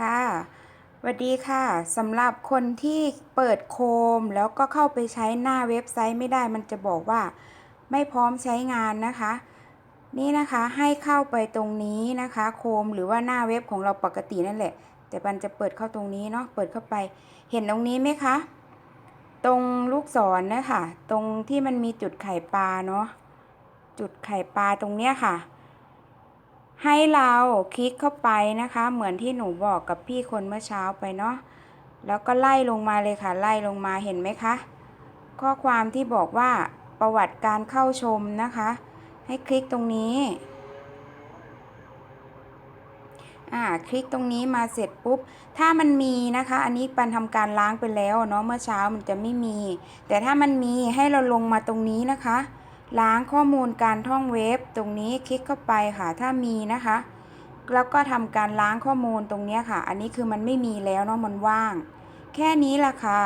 ค่ะสวัสดีค่ะสำหรับคนที่เปิดโคมแล้วก็เข้าไปใช้หน้าเว็บไซต์ไม่ได้มันจะบอกว่า ไม่พร้อมใช้งานนะคะ นี่นะคะให้เข้าไปตรงนี้นะคะ โคมหรือว่าหน้าเว็บของเราปกตินั่นแหละ แต่มันจะเปิดเข้าตรงนี้เนาะเปิดเข้าไป เห็นตรงนี้ไหมคะ ตรงลูกศรนะคะตรงที่มันมีจุดไข่ปลาเนาะจุดไข่ปลาตรงเนี้ยค่ะ ให้เราคลิกเข้าไปนะคะ เหมือนที่หนูบอกกับพี่คนเมื่อเช้าไปเนาะแล้วก็ไล่ลงมาเลยค่ะ ไล่ลงมาเห็นไหมคะ ข้อความที่บอกว่าประวัติการเข้าชมนะคะ ให้คลิกตรงนี้อ่าคลิกตรงนี้มาเสร็จปุ๊บ ถ้ามันมีนะคะ อันนี้ปันทำการล้างไปแล้วเนาะเมื่อเช้ามันจะไม่มี แต่ถ้ามันมีให้เราลงมาตรงนี้นะคะ ล้างข้อมูลการท่องเว็บตรงนี้คลิกเข้าไปค่ะถ้ามีนะคะ แล้วก็ทำการล้างข้อมูลตรงนี้ค่ะ อันนี้คือมันไม่มีแล้วเนาะมันว่าง แค่นี้ละค่ะ